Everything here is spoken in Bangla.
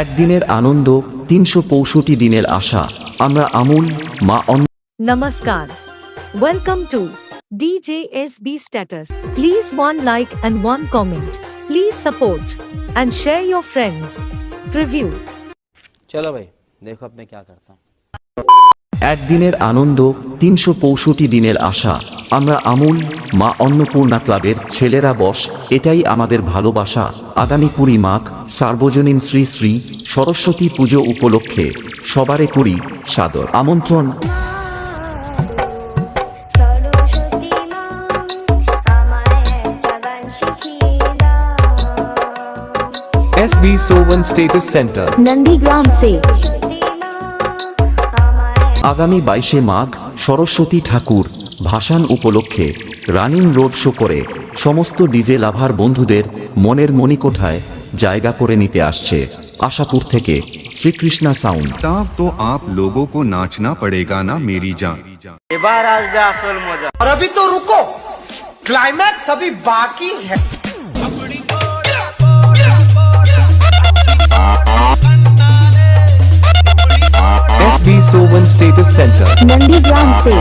একদিনের আনন্দ তিনশো পঁয়ষট্টি দিনের আশা আমরা আমূল মা অন্ন Namaskar. Welcome to DJSB status. Please one like and one comment. Please support and share your friends. Preview. चलो भाई देखो अब मैं क्या करता हूँ একদিনের আনন্দ তিনশো পঁয়ষট্টি দিনের আশা আমরা আমূল মা অন্নপূর্ণা ক্লাবের ছেলেরা বস এটাই আমাদের ভালোবাসা আগামী কুড়ি মাঘ সার্বজনীন শ্রী শ্রী সরস্বতী পুজো উপলক্ষে সবারে করি সাদর আমন্ত্রণ সরস্বতী মা আমায় একটা গান শিখিয়ে দাও SB Sovan Status Center. Nandigram से আগামী বাইশে মাঘ সরস্বতী ঠাকুর ভাসান উপলক্ষে রানিং রোড শো করে সমস্ত ডিজে লাভার বন্ধুদের মনের মণিকোঠায় জায়গা করে নিতে আসছে আশাপুর থেকে শ্রীকৃষ্ণা সাউন্ড तब तो आप लोगों को नाचना पड़ेगा ना मेरी जान এবার আসবে আসল মজা और अभी तो रुको क्लाइमैक्स अभी बाकी है SB Sovan Status Center. Nandigram से